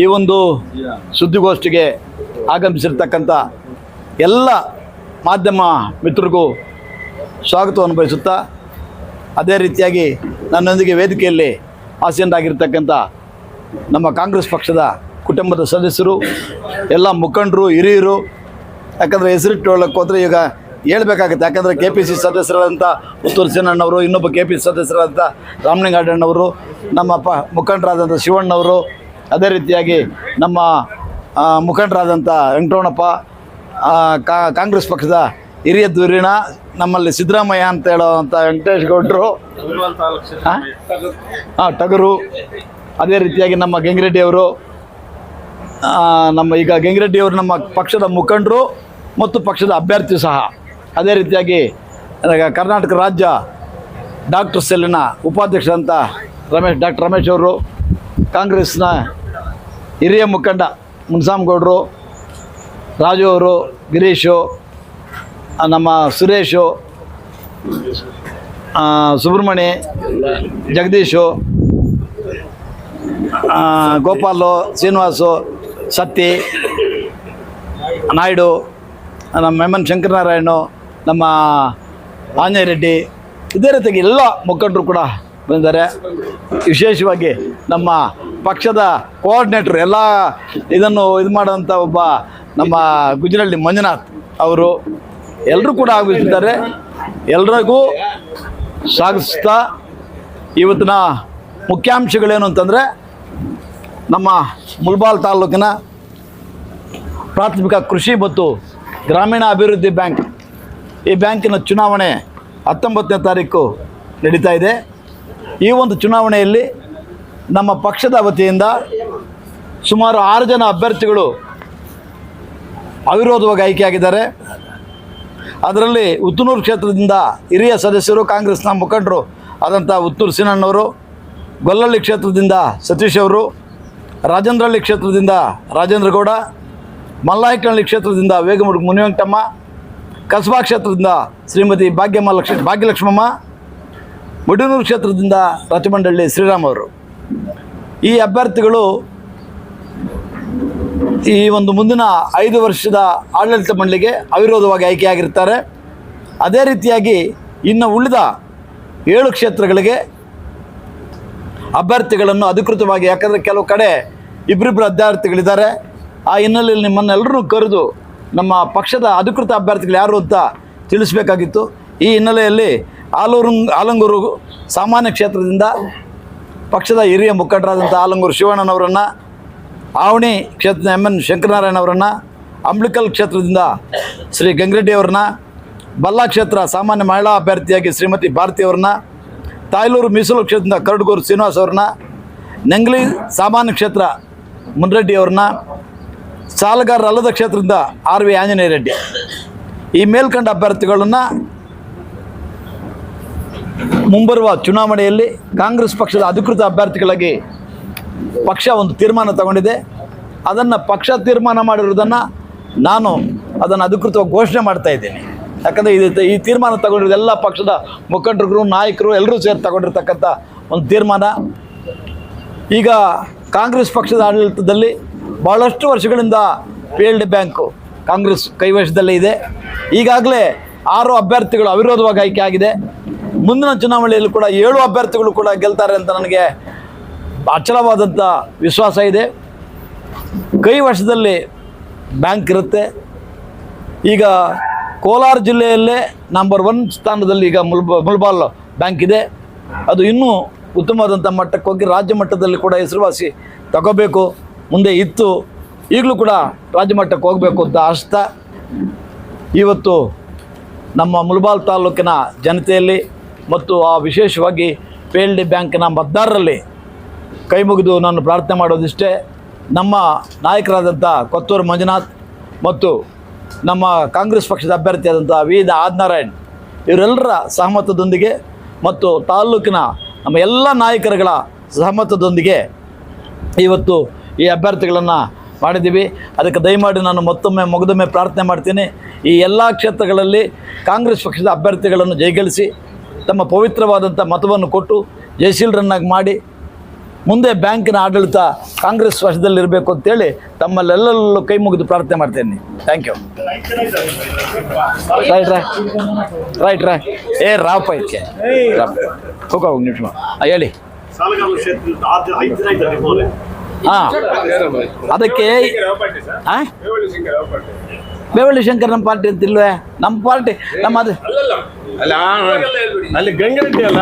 ಈ ಒಂದು ಸುದ್ದಿಗೋಷ್ಠಿಗೆ ಆಗಮಿಸಿರ್ತಕ್ಕಂಥ ಎಲ್ಲ ಮಾಧ್ಯಮ ಮಿತ್ರರಿಗೂ ಸ್ವಾಗತವನ್ನು ಬಯಸುತ್ತಾ ಅದೇ ರೀತಿಯಾಗಿ ನನ್ನೊಂದಿಗೆ ವೇದಿಕೆಯಲ್ಲಿ ಆಸೀನರಾಗಿರ್ತಕ್ಕಂಥ ನಮ್ಮ ಕಾಂಗ್ರೆಸ್ ಪಕ್ಷದ ಕುಟುಂಬದ ಸದಸ್ಯರು, ಎಲ್ಲ ಮುಖಂಡರು, ಹಿರಿಯರು, ಯಾಕಂದರೆ ಹೆಸರಿಟ್ಟು ಹೇಳಕ್ಕೆ ಹೋದರೆ ಈಗ ಹೇಳಬೇಕಾಗುತ್ತೆ. ಯಾಕಂದರೆ ಕೆ ಪಿ ಸಿ ಸದಸ್ಯರಾದಂಥ ಪುತ್ತೂರು ಸೇನಣ್ಣವರು, ಇನ್ನೊಬ್ಬ ಕೆ ಪಿ ಸಿ ಸದಸ್ಯರಾದಂಥ ರಾಮಲಿಂಗಾಡಣ್ಣವರು ನಮ್ಮ ಪ ಮುಖಂಡರಾದಂಥ ಶಿವಣ್ಣವರು ಅದೇ ರೀತಿಯಾಗಿ ನಮ್ಮ ಮುಖಂಡರಾದಂಥ ವೆಂಕಟರಮಣಪ್ಪ ಕಾಂಗ್ರೆಸ್ ಪಕ್ಷದ ಹಿರಿಯ ಧುರೀಣ ನಮ್ಮಲ್ಲಿ ಸಿದ್ದರಾಮಯ್ಯ ಅಂತ ಹೇಳೋವಂಥ ವೆಂಕಟೇಶ್ ಗೌಡರು. ಹಾಂ ಟಗರು. ಅದೇ ರೀತಿಯಾಗಿ ನಮ್ಮ ಗಂಗಿರೆಡ್ಡಿಯವರು ನಮ್ಮ ಈಗ ಗಂಗಿರೆಡ್ಡಿಯವರು ನಮ್ಮ ಪಕ್ಷದ ಮುಖಂಡರು ಮತ್ತು ಪಕ್ಷದ ಅಭ್ಯರ್ಥಿ ಸಹ. ಅದೇ ರೀತಿಯಾಗಿ ಕರ್ನಾಟಕ ರಾಜ್ಯ ಡಾಕ್ಟರ್ ಸೆಲ್ಲಿನ ಉಪಾಧ್ಯಕ್ಷರಂತ ರಮೇಶ್ ಡಾಕ್ಟರ್ ರಮೇಶ್ ಅವರು ಕಾಂಗ್ರೆಸ್ನ ಹಿರಿಯ ಮುಖಂಡ ಮುನ್ಸಾಮ್ಗೌಡರು, ರಾಜು ಅವರು, ಗಿರೀಶು ನಮ್ಮ ಸುರೇಶು ಸುಬ್ರಹ್ಮಣಿ ಜಗದೀಶು ಗೋಪಾಲು, ಶ್ರೀನಿವಾಸು, ಸತ್ತಿ, ನಾಯ್ಡು ನಮ್ಮ ಎಂ ಎನ್ ಶಂಕರನಾರಾಯಣು, ನಮ್ಮ ಆಂಜನೇಯ ರೆಡ್ಡಿ, ಇದೇ ರೀತಿಯಾಗಿ ಎಲ್ಲ ಮುಖಂಡರು ಕೂಡ ಬಂದಿದ್ದಾರೆ ವಿಶೇಷವಾಗಿ ನಮ್ಮ ಪಕ್ಷದ ಕೋಆರ್ಡಿನೇಟರ್ ಎಲ್ಲ ಇದನ್ನು ಇದು ಮಾಡೋಂಥ ಒಬ್ಬ ನಮ್ಮ ಗುಜರಳ್ಳಿ ಮಂಜುನಾಥ್ ಅವರು ಎಲ್ಲರೂ ಕೂಡ ಆಗಮಿಸಿದ್ದಾರೆ. ಎಲ್ರಿಗೂ ಸಾಗಿಸ್ತಾ ಇವತ್ತಿನ ಮುಖ್ಯಾಂಶಗಳೇನು ಅಂತಂದರೆ ನಮ್ಮ ಮುಲ್ಬಾಲ್ ತಾಲೂಕಿನ ಪ್ರಾಥಮಿಕ ಕೃಷಿ ಮತ್ತು ಗ್ರಾಮೀಣ ಅಭಿವೃದ್ಧಿ ಬ್ಯಾಂಕ್ ಈ ಬ್ಯಾಂಕಿನ ಚುನಾವಣೆ ಹತ್ತೊಂಬತ್ತನೇ ತಾರೀಕು ನಡೀತಾ ಇದೆ. ಈ ಒಂದು ಚುನಾವಣೆಯಲ್ಲಿ ನಮ್ಮ ಪಕ್ಷದ ವತಿಯಿಂದ ಸುಮಾರು ಆರು ಜನ ಅಭ್ಯರ್ಥಿಗಳು ಅವಿರೋಧವಾಗಿ ಆಯ್ಕೆಯಾಗಿದ್ದಾರೆ. ಅದರಲ್ಲಿ ಉತ್ತನೂರು ಕ್ಷೇತ್ರದಿಂದ ಹಿರಿಯ ಸದಸ್ಯರು, ಕಾಂಗ್ರೆಸ್ನ ಮುಖಂಡರು ಆದಂಥ ಉತ್ತೂರು ಸಿನಣ್ಣವರು ಗೊಲ್ಲಳ್ಳಿ ಕ್ಷೇತ್ರದಿಂದ ಸತೀಶ್ ಅವರು, ರಾಜೇಂದ್ರಹಳ್ಳಿ ಕ್ಷೇತ್ರದಿಂದ ರಾಜೇಂದ್ರಗೌಡ ಮಲ್ಲಾಯಕನಹಳ್ಳಿ ಕ್ಷೇತ್ರದಿಂದ ವೇಗಮುರು ಮುನಿವೆಂಕಟಮ್ಮ, ಕಸಬಾ ಕ್ಷೇತ್ರದಿಂದ ಶ್ರೀಮತಿ ಭಾಗ್ಯಮ್ಮ ಲಕ್ಷ್ಮಿ ಭಾಗ್ಯಲಕ್ಷ್ಮಮ್ಮ ಮುಡಿನೂರು ಕ್ಷೇತ್ರದಿಂದ ರಚಮಂಡಳ್ಳಿ ಶ್ರೀರಾಮ್ ಅವರು. ಈ ಅಭ್ಯರ್ಥಿಗಳು ಈ ಒಂದು ಮುಂದಿನ ಐದು ವರ್ಷದ ಆಡಳಿತ ಮಂಡಳಿಗೆ ಅವಿರೋಧವಾಗಿ ಆಯ್ಕೆಯಾಗಿರ್ತಾರೆ. ಅದೇ ರೀತಿಯಾಗಿ ಇನ್ನು ಉಳಿದ ಏಳು ಕ್ಷೇತ್ರಗಳಿಗೆ ಅಭ್ಯರ್ಥಿಗಳನ್ನು ಅಧಿಕೃತವಾಗಿ, ಯಾಕಂದರೆ ಕೆಲವು ಕಡೆ ಇಬ್ಬರಿಬ್ಬರು ಅಭ್ಯರ್ಥಿಗಳಿದ್ದಾರೆ. ಆ ಹಿನ್ನೆಲೆಯಲ್ಲಿ ನಿಮ್ಮನ್ನೆಲ್ಲರೂ ಕರೆದು ನಮ್ಮ ಪಕ್ಷದ ಅಧಿಕೃತ ಅಭ್ಯರ್ಥಿಗಳು ಯಾರು ಅಂತ ತಿಳಿಸಬೇಕಾಗಿತ್ತು. ಈ ಹಿನ್ನೆಲೆಯಲ್ಲಿ ಆಲೂರು ಆಲಂಗೂರು ಸಾಮಾನ್ಯ ಕ್ಷೇತ್ರದಿಂದ ಪಕ್ಷದ ಹಿರಿಯ ಮುಖಂಡರಾದಂಥ ಆಲಂಗೂರು ಶಿವಣ್ಣನವರನ್ನು, ಆವಣಿ ಕ್ಷೇತ್ರದ ಎಂ ಎನ್ ಶಂಕರನಾರಾಯಣ ಅವರನ್ನು ಅಂಬ್ಲಿಕಲ್ ಕ್ಷೇತ್ರದಿಂದ ಶ್ರೀ ಗಂಗರೆಡ್ಡಿಯವ್ರನ್ನ ಬಲ್ಲಾ ಕ್ಷೇತ್ರ ಸಾಮಾನ್ಯ ಮಹಿಳಾ ಅಭ್ಯರ್ಥಿಯಾಗಿ ಶ್ರೀಮತಿ ಭಾರತಿ ಅವ್ರನ್ನ, ತಾಯ್ಲೂರು ಮೀಸಲು ಕ್ಷೇತ್ರದಿಂದ ಕರಡುಗೂರು ಶ್ರೀನಿವಾಸ್ ಅವ್ರನ್ನ, ನೆಂಗ್ಲಿ ಸಾಮಾನ್ಯ ಕ್ಷೇತ್ರ ಮುನ್ರೆಡ್ಡಿ ಅವ್ರನ್ನ, ಸಾಲಗಾರರ ಅಲ್ಲದ ಕ್ಷೇತ್ರದಿಂದ ಆರ್ ವಿ ಆಂಜನೇಯ ರೆಡ್ಡಿ. ಈ ಮೇಲ್ಕಂಡ ಅಭ್ಯರ್ಥಿಗಳನ್ನು ಮುಂಬರುವ ಚುನಾವಣೆಯಲ್ಲಿ ಕಾಂಗ್ರೆಸ್ ಪಕ್ಷದ ಅಧಿಕೃತ ಅಭ್ಯರ್ಥಿಗಳಾಗಿ ಪಕ್ಷ ಒಂದು ತೀರ್ಮಾನ ತಗೊಂಡಿದೆ. ಅದನ್ನು ಪಕ್ಷ ತೀರ್ಮಾನ ಮಾಡಿರೋದನ್ನು ನಾನು ಅದನ್ನು ಅಧಿಕೃತವಾಗಿ ಘೋಷಣೆ ಮಾಡ್ತಾ ಇದ್ದೀನಿ. ಯಾಕಂದರೆ ಇದು ಈ ತೀರ್ಮಾನ ತಗೊಂಡಿರೋದು ಎಲ್ಲ ಪಕ್ಷದ ಮುಖಂಡರು ನಾಯಕರು ಎಲ್ಲರೂ ಸೇರಿ ತಗೊಂಡಿರ್ತಕ್ಕಂಥ ಒಂದು ತೀರ್ಮಾನ. ಈಗ ಕಾಂಗ್ರೆಸ್ ಪಕ್ಷದ ಆಡಳಿತದಲ್ಲಿ ಭಾಳಷ್ಟು ವರ್ಷಗಳಿಂದ P L D bank Congress ಕೈವಶದಲ್ಲೇ ಇದೆ. ಈಗಾಗಲೇ ಆರು ಅಭ್ಯರ್ಥಿಗಳು ಅವಿರೋಧವಾಗಿ ಆಯ್ಕೆ ಆಗಿದೆ. ಮುಂದಿನ ಚುನಾವಣೆಯಲ್ಲಿ ಕೂಡ ಏಳು ಅಭ್ಯರ್ಥಿಗಳು ಕೂಡ ಗೆಲ್ತಾರೆ ಅಂತ ನನಗೆ ಅಚಲವಾದಂಥ ವಿಶ್ವಾಸ ಇದೆ. ಕೈ ವರ್ಷದಲ್ಲಿ ಬ್ಯಾಂಕ್ ಇರುತ್ತೆ. ಈಗ ಕೋಲಾರ ಜಿಲ್ಲೆಯಲ್ಲೇ ನಂಬರ್ ಒನ್ ಸ್ಥಾನದಲ್ಲಿ ಈಗ ಮುಲ್ಬ ಮುಲ್ಬಾಲ್ ಬ್ಯಾಂಕ್ ಇದೆ. ಅದು ಇನ್ನೂ ಉತ್ತಮವಾದಂಥ ಮಟ್ಟಕ್ಕೆ ಹೋಗಿ ರಾಜ್ಯ ಮಟ್ಟದಲ್ಲಿ ಕೂಡ ಹೆಸರುವಾಸಿ ತಗೋಬೇಕು. ಮುಂದೆ ಇತ್ತು, ಈಗಲೂ ಕೂಡ ರಾಜ್ಯ ಮಟ್ಟಕ್ಕೆ ಹೋಗಬೇಕು ಅಂತ ಆಸ್ತ ಇವತ್ತು ನಮ್ಮ ಮುಲ್ಬಾಲ್ ತಾಲೂಕಿನ ಜನತೆಯಲ್ಲಿ ಮತ್ತು ಆ ವಿಶೇಷವಾಗಿ ಪಿ ಎಲ್ ಡಿ ಬ್ಯಾಂಕಿನ ಮತದಾರರಲ್ಲಿ ಕೈ ಮುಗಿದು ನಾನು ಪ್ರಾರ್ಥನೆ ಮಾಡೋದಿಷ್ಟೇ, ನಮ್ಮ ನಾಯಕರಾದಂಥ ಕೊತ್ತೂರು ಮಂಜುನಾಥ್ ಮತ್ತು ನಮ್ಮ ಕಾಂಗ್ರೆಸ್ ಪಕ್ಷದ ಅಭ್ಯರ್ಥಿಯಾದಂಥ ವಿ ದ ಆದಿನಾರಾಯಣ್, ಇವರೆಲ್ಲರ ಸಹಮತದೊಂದಿಗೆ ಮತ್ತು ತಾಲ್ಲೂಕಿನ ನಮ್ಮ ಎಲ್ಲ ನಾಯಕರುಗಳ ಸಹಮತದೊಂದಿಗೆ ಇವತ್ತು ಈ ಅಭ್ಯರ್ಥಿಗಳನ್ನು ಮಾಡಿದ್ದೀವಿ. ಅದಕ್ಕೆ ದಯಮಾಡಿ ನಾನು ಮತ್ತೊಮ್ಮೆ ಮೊಗದೊಮ್ಮೆ ಪ್ರಾರ್ಥನೆ ಮಾಡ್ತೀನಿ. ಈ ಎಲ್ಲ ಕ್ಷೇತ್ರಗಳಲ್ಲಿ ಕಾಂಗ್ರೆಸ್ ಪಕ್ಷದ ಅಭ್ಯರ್ಥಿಗಳನ್ನು ಜಯಗಳಿಸಿ ತಮ್ಮ ಪವಿತ್ರವಾದಂಥ ಮತವನ್ನು ಕೊಟ್ಟು ಜಯಶೀಲರನ್ನಾಗಿ ಮಾಡಿ ಮುಂದೆ ಬ್ಯಾಂಕಿನ ಆಡಳಿತ ಕಾಂಗ್ರೆಸ್ ವಶದಲ್ಲಿರಬೇಕು ಅಂತೇಳಿ ತಮ್ಮಲ್ಲೆಲ್ಲರಲ್ಲೂ ಕೈ ಮುಗಿದು ಪ್ರಾರ್ಥನೆ ಮಾಡ್ತೇನೆ. Thank you right Rai right Rai ಏ ರಾವ್ ಪೈಕೆ ಹೋಗ ಹೋಗಿ ನಿಮಿಷ. ಹೇಳಿ. ಹಾಂ. ಅದಕ್ಕೆ ಹಾಂ ಬೇವಳ್ಳಿ ಶಂಕರ್ ನಮ್ಮ ಪಾರ್ಟಿ ಅಂತಿಲ್ವೇ? ನಮ್ಮ ಪಾರ್ಟಿ ನಮ್ಮ ಅದು ಅಲ್ಲ ಅಲ್ಲಿ ಗಂಗರೆಡ್ಡಿ ಅಲ್ಲ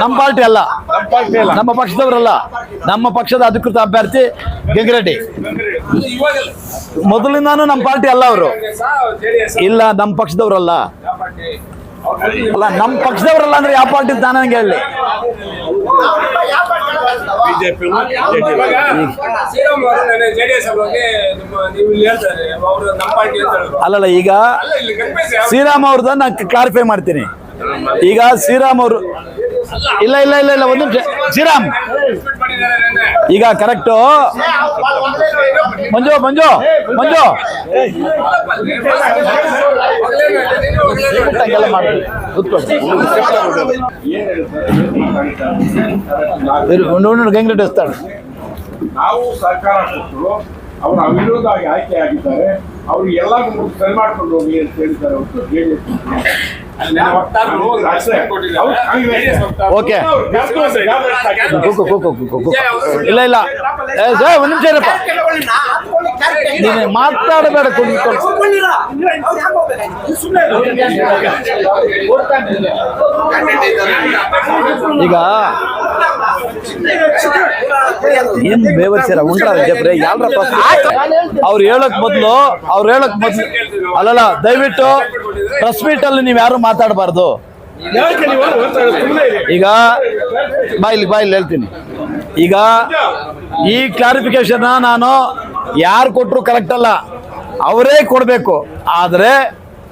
ನಮ್ಮ ಪಾರ್ಟಿ ಅಲ್ಲ. ನಮ್ಮ ಪಾರ್ಟಿ ಅಲ್ಲ. ನಮ್ಮ ಪಕ್ಷದವರಲ್ಲ. ನಮ್ಮ ಪಕ್ಷದ ಅಧಿಕೃತ ಅಭ್ಯರ್ಥಿ ಗಂಗಿರೆಡ್ಡಿ. ಮೊದಲಿಂದಾನು ನಮ್ಮ ಪಾರ್ಟಿ ಅಲ್ಲ ಅವರು. ಇಲ್ಲ ನಮ್ಮ ಪಕ್ಷದವರಲ್ಲ. ಅಲ್ಲ ನಮ್ಮ ಪಕ್ಷದವರಲ್ಲ ಅಂದ್ರೆ ಯಾವ ಪಾರ್ಟಿ ತಾನಂಗೆ ನಾನು ಹೇಳಿ ಬಿಜೆಪಿ ಜೆಡಿಎಸ್ ಅವ್ರಿಗೆ ನಿಮ್ಮ ನೀವು ಇಲ್ಲಿ ಹೇಳ್ತಾರೆ ಅವರು ನಮ್ಮ ಅಂತ ಹೇಳಿದ್ರು ಅಲ್ಲಲ್ಲ ಈಗ ಶ್ರೀರಾಮ್ ಅವ್ರದ್ದು ನಾನು ಕ್ಲಾರಿಫೈ ಮಾಡ್ತೀನಿ. ಈಗ ಶ್ರೀರಾಮ್ ಅವರು ಇಲ್ಲ ಇಲ್ಲ ಇಲ್ಲ ಇಲ್ಲ ಒಂದು ನಿಮಿಷ ಶ್ರೀರಾಮ್ ಟ್ವೀಟ್ ಮಾಡಿದ್ದಾರೆ ನೆನ್ನೆ. ಈಗ ಕರೆಕ್ಟು ಮಂಜು ಮಂಜು ಮಂಜು ಹಂಗೆಲ್ಲ ಮಾಡ್ಬೇಡಿ. ಕೂತ್ಕೊಳ್ಳಿ. ಇರು, ಒಂದು ಒಂದು ಗಂಗ್ರೆಡ್ಡಿ ಇರ್ತಾಳೆ ನಾವು ಸರ್ಕಾರ ಕೊಟ್ಟರು ಅವರು ಅವಿರೋಧವಾಗಿ ಆಯ್ಕೆ ಆಗಿದ್ದಾರೆ ಅವ್ರು ಎಲ್ಲ ಸರಿ ಮಾಡ್ಕೊಂಡು ಹೋಗಿ ಅಂತ ಹೇಳಿದ್ದಾರೆ ಹೊರತು JDS ವಕ್ತಾರರು ಓಕೆ. ಇಲ್ಲ ಇಲ್ಲ. ಒಂದು ನಿಮಿಷ ಇರಪ್ಪ. ನೀನು ಮಾತಾಡಬೇಡ ಈಗ ಏನ್ ಬೇವರ್ಸಿರ ಉಂಟ್ರ ಜಬ್ರೆ ಯಾವ್ರಪ್ಪ ಅವ್ರು ಹೇಳಕ್ ಮೊದ್ಲು, ಅವ್ರು ಹೇಳಕ್ ಮೊದ್ಲು ಅಲ್ಲಲ್ಲ, ದಯವಿಟ್ಟು ಪ್ರೆಸ್ ಮೀಟ್ ಅಲ್ಲಿ ನೀವು ಯಾರು ಮಾತಾಡಬಾರ್ದು. ಈಗ ಬಾಯ್ಲಿ ಬಾಯ್ಲಿ ಹೇಳ್ತೀನಿ. ಈಗ ಈ ಕ್ಲಾರಿಫಿಕೇಶನ್ ನಾನು ಯಾರು ಕೊಟ್ಟರು ಕರೆಕ್ಟ್ ಅಲ್ಲ, ಅವರೇ ಕೊಡಬೇಕು. ಆದರೆ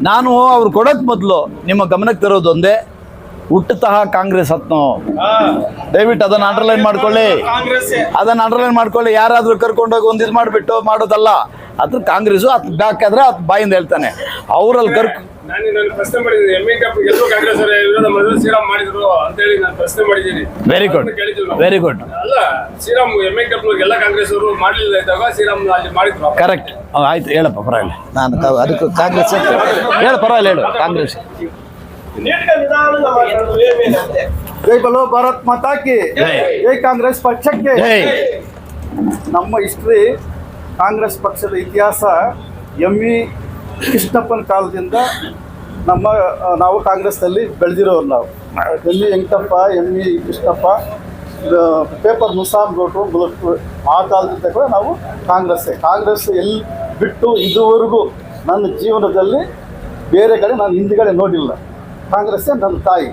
ನಾನು ಅವ್ರು ಕೊಡೋಕ್ಕೆ ಮೊದಲು ನಿಮ್ಮ ಗಮನಕ್ಕೆ ತರೋದು ಒಂದೇ ಹುಟ್ಟುತಹ ಕಾಂಗ್ರೆಸ್ ಹತ್ನೋ? ದಯವಿಟ್ಟು ಅದನ್ನ ಅಂಡರ್ಲೈನ್ ಮಾಡ್ಕೊಳ್ಳಿ. ಅದನ್ನ ಅಂಡರ್ಲೈನ್ ಮಾಡ್ಕೊಳ್ಳಿ. ಯಾರಾದ್ರೂ ಕರ್ಕೊಂಡೋಗಿ ಒಂದು ಇದು ಮಾಡಿಬಿಟ್ಟು ಮಾಡೋದಲ್ಲ ಅದ್ರ ಅತ್ ಬ್ಯಾಕ್ ಆದ್ರೆ ಅತ್ ಬಾಯಿಂದ ಹೇಳ್ತಾನೆ. ಅವರಲ್ಲಿ ಕರ್ಕ Congress very good very good ಅಲ್ಲ ಶ್ರೀರಾಮ್ ಎಂ ಎಲ್ಲ ಕಾಂಗ್ರೆಸ್ ಮಾಡಲಿಲ್ಲ ಇದ್ದಾಗ ಶ್ರೀರಾಮ್ ಅಲ್ಲಿ ಮಾಡಿದ್ರು. ಕರೆಕ್ಟ್ ಆಯ್ತು ಹೇಳಪ್ಪ ಪರವಾಗಿಲ್ಲ. ನಾನು ಅದಕ್ಕೆ ಕಾಂಗ್ರೆಸ್ ಹೇಳು ಪರವಾಗಿಲ್ಲ ಹೇಳು ಕಾಂಗ್ರೆಸ್. ಜೈ ಬಲೋ ಭಾರತ್ ಮತಾಕಿ ಜೈ. ಕಾಂಗ್ರೆಸ್ ಪಕ್ಷಕ್ಕೆ. ನಮ್ಮ ಹಿಸ್ಟ್ರಿ ಕಾಂಗ್ರೆಸ್ ಪಕ್ಷದ ಇತಿಹಾಸ ಎಂ ವಿ ಕೃಷ್ಣಪ್ಪನ ಕಾಲದಿಂದ ನಮ್ಮ ನಾವು ಕಾಂಗ್ರೆಸ್ನಲ್ಲಿ ಬೆಳೆದಿರೋರು ನಾವು. M V Venkatappa M V Krishnappa paper ಮುಸಾಮ್ ಗೋಟು ಬದುಕು ಆ ಕಾಲದಿಂದ ಕೂಡ ನಾವು ಕಾಂಗ್ರೆಸ್ಸೇ. ಕಾಂಗ್ರೆಸ್ ಎಲ್ಲಿ ಬಿಟ್ಟು ಇದುವರೆಗೂ ನನ್ನ ಜೀವನದಲ್ಲಿ ಬೇರೆ ಕಡೆ ನಾನು ಹಿಂದಿಗಡೆ ನೋಡಿಲ್ಲ. ಕಾಂಗ್ರೆಸ್ಸೇ ನನ್ನ ತಾಯಿ.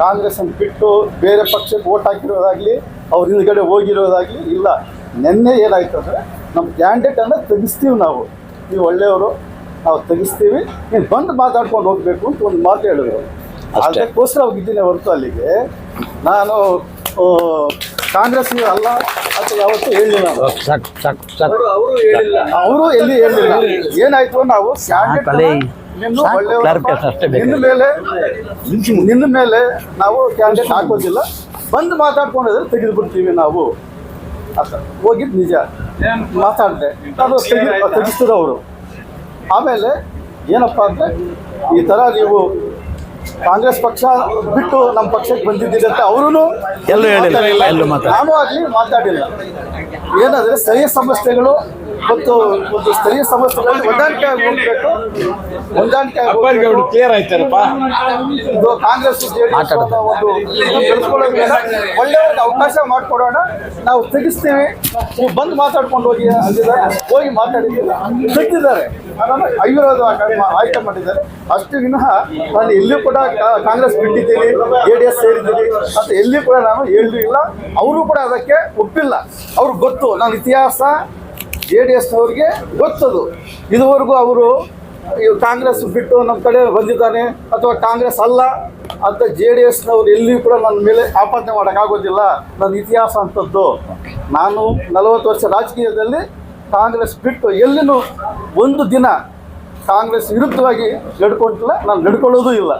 ಕಾಂಗ್ರೆಸ್ಸನ್ನು ಬಿಟ್ಟು ಬೇರೆ ಪಕ್ಷಕ್ಕೆ ಓಟ್ ಹಾಕಿರೋದಾಗಲಿ ಅವ್ರ ಹಿಂದ್ಗಡೆ ಹೋಗಿರೋದಾಗಲಿ ಇಲ್ಲ. ನಿನ್ನೆ ಏನಾಯ್ತು ಅಂದರೆ ನಮ್ಮ ಕ್ಯಾಂಡಿಡೇಟನ್ನು ತೆಗಿಸ್ತೀವಿ ನಾವು. ನೀವು ಒಳ್ಳೆಯವರು ನಾವು ತೆಗಿಸ್ತೀವಿ. ನೀನು ಬಂದು ಮಾತಾಡ್ಕೊಂಡು ಹೋಗಬೇಕು ಅಂತ ಒಂದು ಮಾತು ಹೇಳಿದ್ರು. ಅದಕ್ಕೋಸ್ಕರ ಹೋಗಿದ್ದೀನಿ ಹೊರತು ಅಲ್ಲಿಗೆ. ನಾನು ಕಾಂಗ್ರೆಸ್ ಅಲ್ಲ ಅಂತ ಯಾವತ್ತೂ ಹೇಳಿಲ್ಲ ಅವರು ಎಲ್ಲಿ ಹೇಳಿಲ್ಲ. ಏನಾಯ್ತು ನಾವು ಸಾಕಲೇ. ನಿನ್ನ ಸಾಕು, ಅಷ್ಟೇ ಬೇಕು. ನಿನ್ನ ಮೇಲೆ ನಿನ್ನ ಮೇಲೆ ನಾವು ಕ್ಯಾಂಡಿಡೇಟ್ ಹಾಕೋದಿಲ್ಲ. ಬಂದು ಮಾತಾಡ್ಕೊಂಡಿದ್ರೆ ತೆಗೆದು ಬಿಡ್ತೀವಿ ನಾವು. ಅಂತ ಹೋಗಿದ್ದು ನಿಜ. ಮಾತಾಡಿದೆ. ಅದು ತೆಗಿ ಅವರು. ಆಮೇಲೆ ಏನಪ್ಪ ಅಂದರೆ ಈ ಥರ ನೀವು ಕಾಂಗ್ರೆಸ್ ಪಕ್ಷ ಬಿಟ್ಟು ನಮ್ಮ ಪಕ್ಷಕ್ಕೆ ಬಂದಿದ್ದೀರಿ ಅಂತ ಅವರು ಎಲ್ಲೂ ಹೇಳಿಲ್ಲ, ಎಲ್ಲೂ ನಾನು ಆಗಲಿ ಮಾತಾಡಿಲ್ಲ. ಏನಂದರೆ ಸ್ಥಳೀಯ ಸಮಸ್ಯೆಗಳು ಮತ್ತು ಒಂದು ಸ್ಥಳೀಯ ಸಮಸ್ಯೆಗಳಲ್ಲಿ ಹೊಂದಾಣಿಕೆ ಆಗಿ ಹೋಗ್ಬೇಕು. ಹೊಂದಾಣಿಕೆ ಆಗಿ ಹೋಗ್ಬೇಕು. ಕ್ಲಿಯರ್ ಆಯ್ತಾರಪ್ಪ. ಇದು ಕಾಂಗ್ರೆಸ್ ಜೆಡಿಎಸ್. ಒಂದು ಬೆಳೆಸ್ಕೊಳ್ಳೋದ್ರಿಂದ ಒಳ್ಳೆಯವ್ರಿಗೆ ಅವಕಾಶ ಮಾಡಿಕೊಡೋಣ. ನಾವು ತೆಗಿಸ್ತೀವಿ ನೀವು ಬಂದು ಮಾತಾಡ್ಕೊಂಡು ಹೋಗಿ ಅಂದಿದ್ದಾರೆ ಹೋಗಿ ಮಾತಾಡಿದ್ದೀವಿ ತೆಗೆದಿದ್ದಾರೆ ಅವಿರೋಧ ಆಯ್ಕೆ ಮಾಡಿದ್ದಾರೆ. ಅಷ್ಟು ವಿನಃ ನಾನು ಎಲ್ಲಿಯೂ ಕೂಡ ಕಾಂಗ್ರೆಸ್ ಬಿಟ್ಟಿದ್ದೀನಿ ಎ ಡಿ ಎಸ್ ಸೇರಿದ್ದೀನಿ ಅಂತ ಎಲ್ಲಿಯೂ ಕೂಡ ನಾನು ಹೇಳಿಲ್ಲ ಇಲ್ಲ ಅವರು ಕೂಡ ಅದಕ್ಕೆ ಒಪ್ಪಿಲ್ಲ. ಅವ್ರಿಗೆ ಗೊತ್ತು. ನಾನು ಇತಿಹಾಸ ಜೆ ಡಿ ಎಸ್ನವ್ರಿಗೆ ಗೊತ್ತದು. ಇದುವರೆಗೂ ಅವರು ಕಾಂಗ್ರೆಸ್ ಬಿಟ್ಟು ನಮ್ಮ ಕಡೆ ಬಂದಿದ್ದಾನೆ ಅಥವಾ ಕಾಂಗ್ರೆಸ್ ಅಲ್ಲ ಅಂತ ಜೆ ಡಿ ಎಸ್ನವ್ರು ಎಲ್ಲಿಯೂ ಕೂಡ ನನ್ನ ಮೇಲೆ ಆಪಾದನೆ ಮಾಡೋಕ್ಕಾಗೋದಿಲ್ಲ. ನನ್ನ ಇತಿಹಾಸ ಅಂತದ್ದು. ನಾನು ನಲವತ್ತು ವರ್ಷ ರಾಜಕೀಯದಲ್ಲಿ ಕಾಂಗ್ರೆಸ್ ಬಿಟ್ಟು ಎಲ್ಲಿನೂ ಒಂದು ದಿನ ಕಾಂಗ್ರೆಸ್ ವಿರುದ್ಧವಾಗಿ ನಡ್ಕೊಂಡಿಲ್ಲ ನಾನು ನಡ್ಕೊಳ್ಳೋದೂ ಇಲ್ಲ.